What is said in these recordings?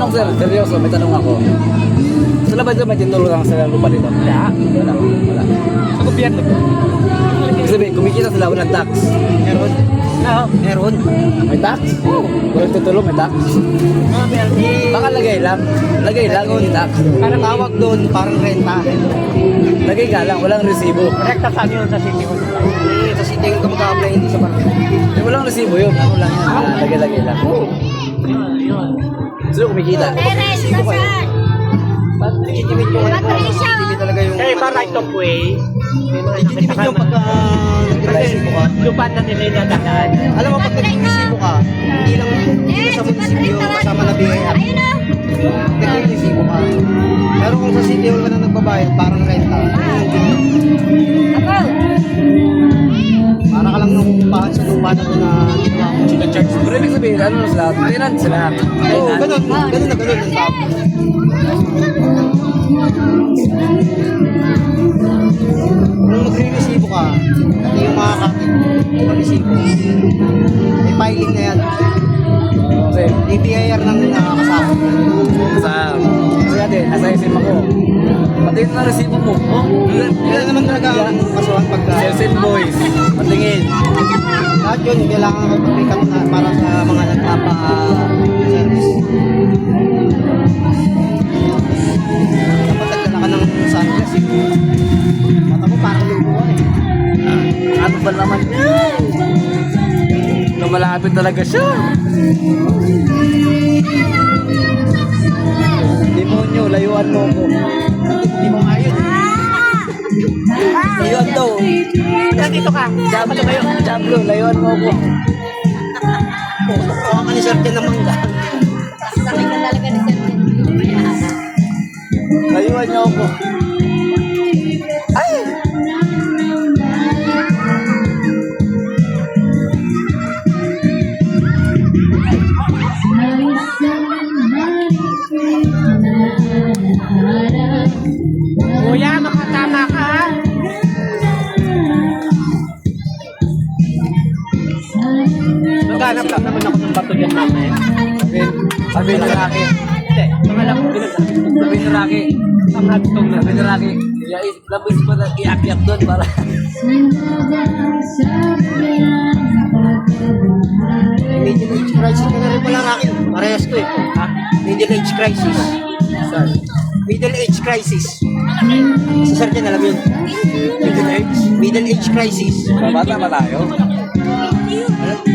Tanong sir, seryoso, may tanong ako. Sila ba dito may tinulungan ng lupa dito? Wala. Wala. Wala. Sa gobyerno po. Sabihin, kumikita sila, walang tax. Meron. Oo. Meron. May tax? Oo. Walang tutulong, may tax. Mga BLT. Baka lagay lang. Lagay lang, hindi tax. Parang tawag doon, parang renta. Lagay ka lang, walang resibo. Rekta sa yun sa city. Eh, sa city ka mag-apply, hindi sa. Yung walang resibo yun, ano lang yan. Lagay-lagay lang. Yun, yun. So, kumikita. Terence, nasaan? Legitimate yung ano, Patricia. legitimate talaga yung... Kaya iba right of way. Legitimate yung pagka... nag-resibo ka. Lupa na nila yung dadaan. Alam mo, pag nag-resibo ka, hindi lang hindi sa munisipyo, kasama na BIR. Ayun na. Nag-resibo ka. Pero kung sa city hall ka na nagbabayad, parang renta. Ako. Para ka lang nakukumpahan sa lupa na na ginawa mo. Church. Pero ibig sabihin, ano na sila? Tenant sila. Oo, Tenant. ganun. Ganun na ganun ang tao. Kung magre-resibo ka, ito yung mga kapit, mag-resibo. May filing na yan. Kasi, DBIR nang nakakasama. Nasa SM ako. Pati na resibo mo. Oh, Yan naman talaga ang kasuhan pagka... Sales invoice. Patingin. Lahat yun, kailangan mag-pick up na para sa mga nagpapa-service. Dapat nagdala ka ng sunglass eh. Mata mo parang luluwa eh. Ano ba naman yan? Lumalapit talaga siya. Demonyo, layuan mo ko. Hindi mo ayun. Ayun daw. Nandito ka. Diablo, Diablo, layuan mo ko. Kuha ka ni Sir Jen ng mangga. Sakit na talaga ni Sir Jen. Layuan niyo ako. Sabi ng Rocky. Hindi, pangalan ko din Sabi ng Rocky. ang hatong na. Sabi Rocky. Yeah, labis pa na iyak-iyak doon para. Middle age crisis ka na rin pala akin. Parehas ko eh. Ha? Middle age crisis. Middle age crisis. Si Sir Jen alam yun. Middle age. Middle age crisis. Bata pa tayo.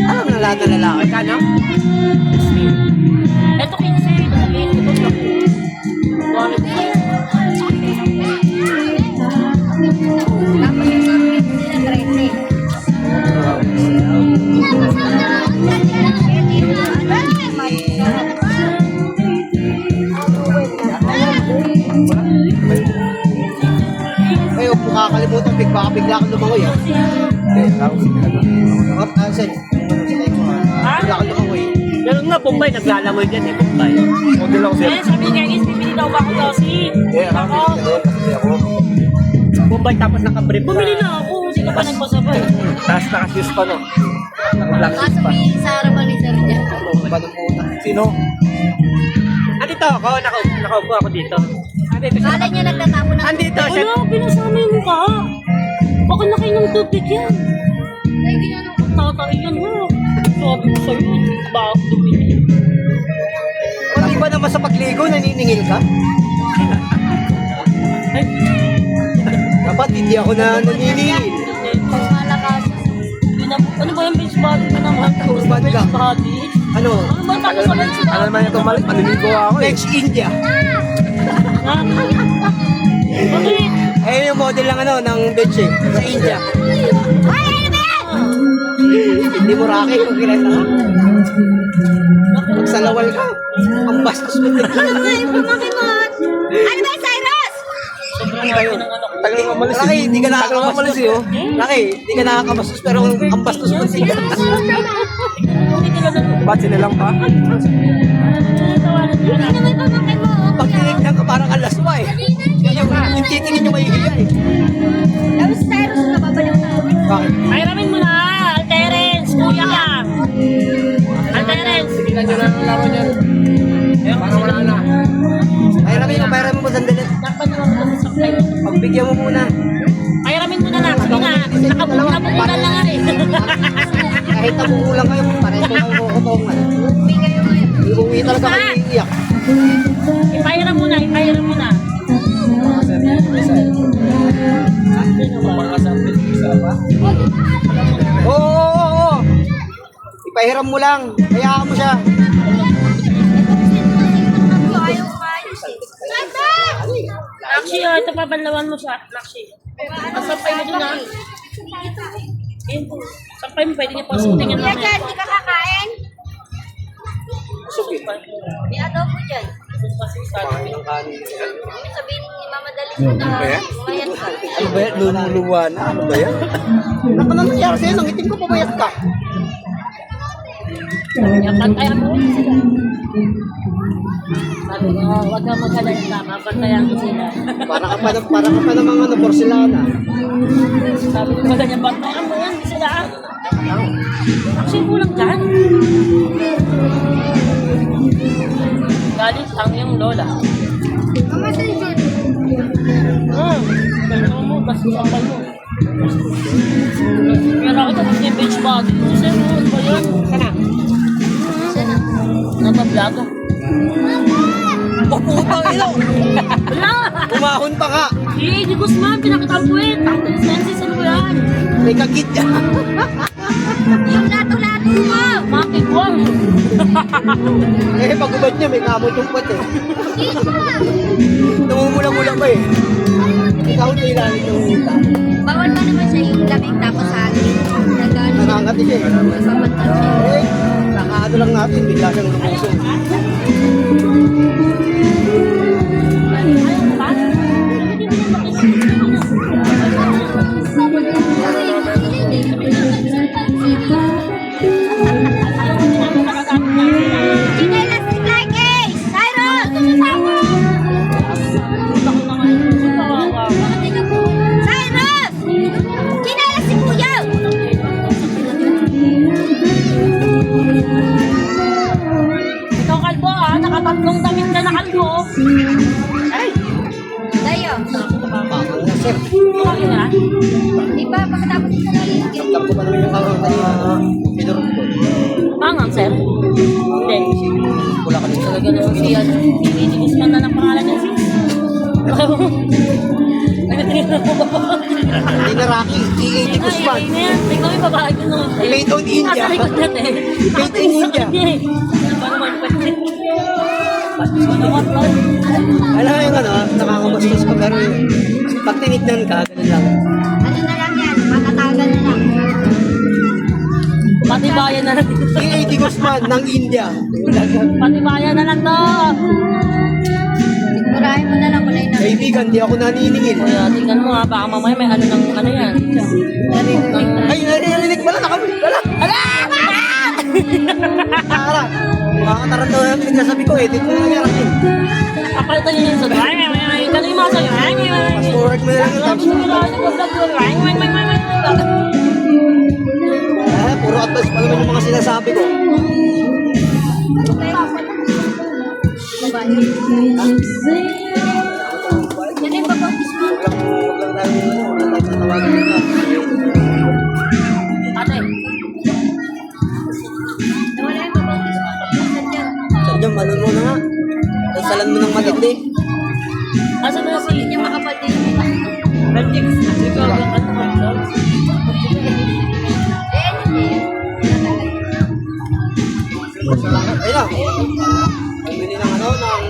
Alam na lahat ng lalaki. Kano? Ito Big, baka bigla kang lumangoy ah. Hindi, ako si Pinalo. Kapag tansan. Bigla kang lumangoy. Pero nga, Bombay, naglalangoy dyan eh, Bombay. Model ako siya. Eh, sabi niya, is bibili daw ba ako? Eh, ako si Pinalo. Kasi ako. Bombay tapos nakabrief ka. Bumili na ako, sino pa nagpasabay? Tapos nakashoes pa no. Naka-black shoes Kaso pa. may sa harapan ni Sir Jen. Ba ng puta? Sino? Andito ako, nakaupo, ako dito. Andito siya. Kala niya nagtatapon ng Andito siya. Wala, pinasama yung mukha. Baka nakainom tubig yan. Tatay yan ha. Sabi ko sa'yo, bakit dumili? Pati ba naman sa pagligo, naniningil ka? Dapat hindi ako na naniningil. Ano ba yung bench body mo naman? Bench body ka? Ano? Ano ba tapos sa bench Ano body? naman ito mali? Maniligo ako eh. Next India. Bakit? Ayun yung model lang ano, ng bench eh, sa India. Ay, ano ba yan? Hindi mo raki kung kilala ka. Magsalawal ka. Ang bastos mo. Ano ba yung pumakimot? Ano ba, Cyrus? Tagal mo umalis Laki, eh. hindi ka Tagal mo nakakabastos. umalis eh oh. Laki, hindi ka nakakabastos pero ang bastos mo hindi ka. Ba't sinilang pa? Hindi naman pumakimot. Pag tinignan ka parang alaswa eh. Yung, titingin nyo mahihiya eh. Tapos Cyrus, nababaliw na. Bakit? Ay, ramin mo na. Terence, kuya ka. Ang Terence. Tingnan nyo na ang laman yan. Para wala na. Pahiramin mo, pahiramin mo sandali. Dapat naman mo sa. Pagbigyan mo muna. Pahiramin mo na lang. Sige nga. Nakabukulan lang nga eh. Kahit kayo, pareho kayo talaga kayo iiyak. Ipahiram mo na. Ipahiram mo na. Mga sir, isa. Mga sample, isa pa. Oo, oo, oo. Ipahiram mo lang. Hayaan mo siya. Nakshi, oh, ito pabanlawan mo siya. Nakshi. Sampay mo dun ah. Ayun po. Sampay mo, pwede niya pasutin yan Kuya mamaya. Jan, di ka kakain? Suki. May adobo dyan. Pakain ng kanin. Sabihin ni Mama Dalis mo na umayat ka. Ano ba yan? Lumuluwa na. Ano ba yan? Ano na nangyari sa'yo? Nangitim ko, pumayat ka. Yan, bantayan mo. Sabi ko, oh, huwag kang maghalay na, mabantayan ko sila. Para ka pa, na- para ka pa namang ano, porcelana. Sabi ko, ganyan, bantayan mo yan, hindi sila. Actually, kulang dyan. Galit ang iyong lola. Mama Dalis. Hmm, ganyan mo, kasi sampal mo. Pero ako tapos yung beach body. Kasi mo, ano ba yan? Sana. Sana. Nabablog. Oh, putang ilo! Wala! Umahon pa ka! Eh, di Guzman, pinakitampuin. Tactical senses, ano ba yan? May kagit ka! Yung lato-lato mo. Makikwang. eh, pag ubad niya, may kamot yung puwet eh. Namumula-mula pa eh. Ikaw na ilalim ng uta. Bawal pa naman siya yung lamig tapos hangin. Nagano. Nanangati siya eh. Siya. Eh, nakaano lang natin, bigla siyang lumusong. Ayaw mo Hindi na Rocky, E80 Guzman. Ay, yan. Tingnan mo yung babae ko nung... Made on India. Nasa likod natin. Made in India. Ano? Ano ba? Alam mo yung ano, nakakabastos pag ano yung pag tinignan ka, ganun lang. Ano na lang yan? Matatagan na lang. Patibayan na lang. E80 Guzman ng India. Patibayan na lang to. Kaibigan, di ako naniningin. Kuya, tingnan mo ha, baka mamaya may ano ng ano yan. Ay, narinig pala, nakamit pala. Ala! Tara, makakataranta na yung pinagsasabi ko, edit mo na yan. Papalitan niyo yun sa ay, ay, ay, ay, ganun yung mga sa'yo. Ay, ay, ay. Fast forward mo na lang yung. Ay, ay, ay, ay, ay, ay. Ah, puro advice pa naman yung mga sinasabi ko. Yan lang yung babautis mo. Na nga. Dasalan mo ng matindi. asa na si... Niya makapal din. Bandix, ikaw ang? Eh, hindi. Ayun na. Bumili ng ano, ng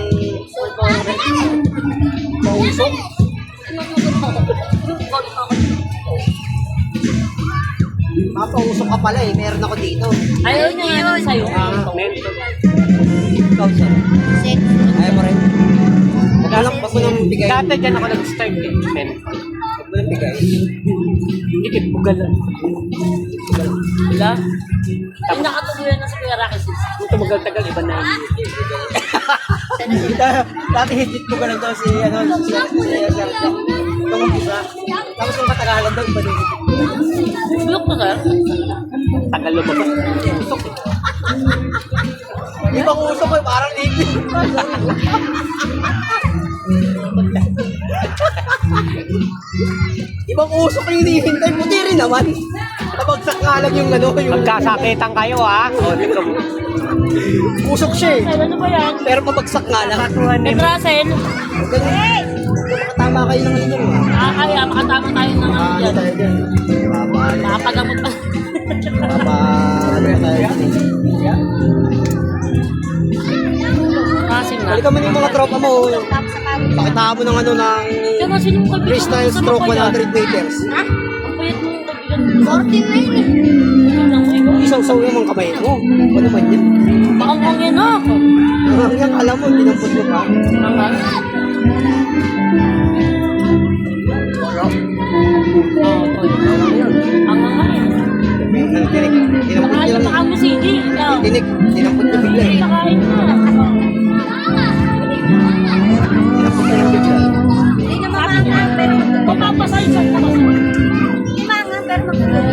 pausok. Mapausok ka pala eh, meron ako dito. Ayaw niya nga nung sa'yo. Ah, ikaw sir. Sex. Ayaw mo rin. Pag mo nang bigay? Dati dyan ako nag-start eh. Men. Pag mo nang bigay. Dikit, bugal lang. Wala. Ay, nakatuluyan na si Kuya Rocky sis. Kung tumagal-tagal, iba na yun. Dati higit mo ganun daw si ano, si si si Nung umpisa. Tapos nung katagalan daw, iba din higit mo. Bulok na ka? Tagal mo ba? Usok. Di ba usok ko eh? parang ikli? Ibang usok na hinihintay, puti rin naman. Kapagsak nga lang yung ano. Yung... Magkasakitan kayo ha. Oh, o, dito. Usok siya eh. Ano ba yan? Pero kapagsak nga lang. Petrasen. Ganun. Makatama kayo ng ano. Ah. ah, kaya makatama tayo ng ano. Ah, ano tayo dyan. Makapagamot pa. papa, ano ba tayo? Asim na. Mo na yung mga tropa mo. Pakitaan mo ng ano ng freestyle stroke ba yan? 100 meters. Ang payat mo yung kaibigan mo. 14 na yun eh. Ikaw. Isaw-saw yung mga kamay mo. Ano naman yan? Pakangkang yan. Ah, Yan, alam mo, dinampot mo pa. Pakangkang. Tinik, dinampot Baka niya lang. mo sige. Ikaw. Tinik, dinampot niya bigla. Kakain na. Dinampot niya lang bigla. Hindi na mamangang pero Papapasay siya. Hindi mangang pero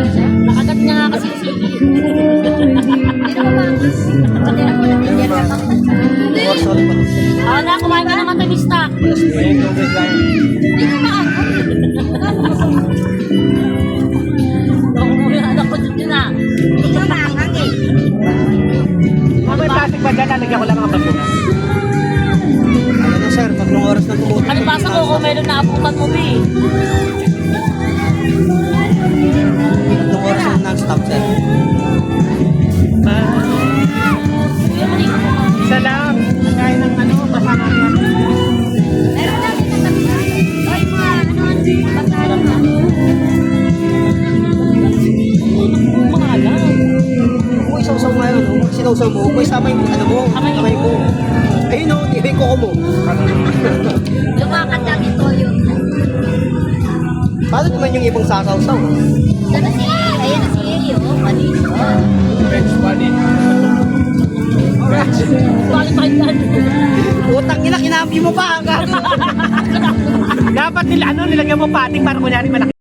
siya. Nakagat niya nga kasi sige. Hindi na mamangang. Hindi na na Hindi. Oh. Ah, na, kumain Lalagyan ko lang ang basura. Ano na sir, tatlong oras na tumutok. Kalibasa ko kung meron na abutan mo, Bi. Tatlong oras na non-stop sir. Kung sinawsaw mo, kung isama yung ano mo, Kamay mo. Ayun o, ibig ko ko mo. Lumakad lang ito yun. Paano naman yung ibang sasawsaw? Sana si, ayan na si Eri, oh, kanino. Bakit pa yan? Utang ina, kinampi mo pa hanggang. Dapat nila, ano, nilagyan mo pating para kunyari malaki.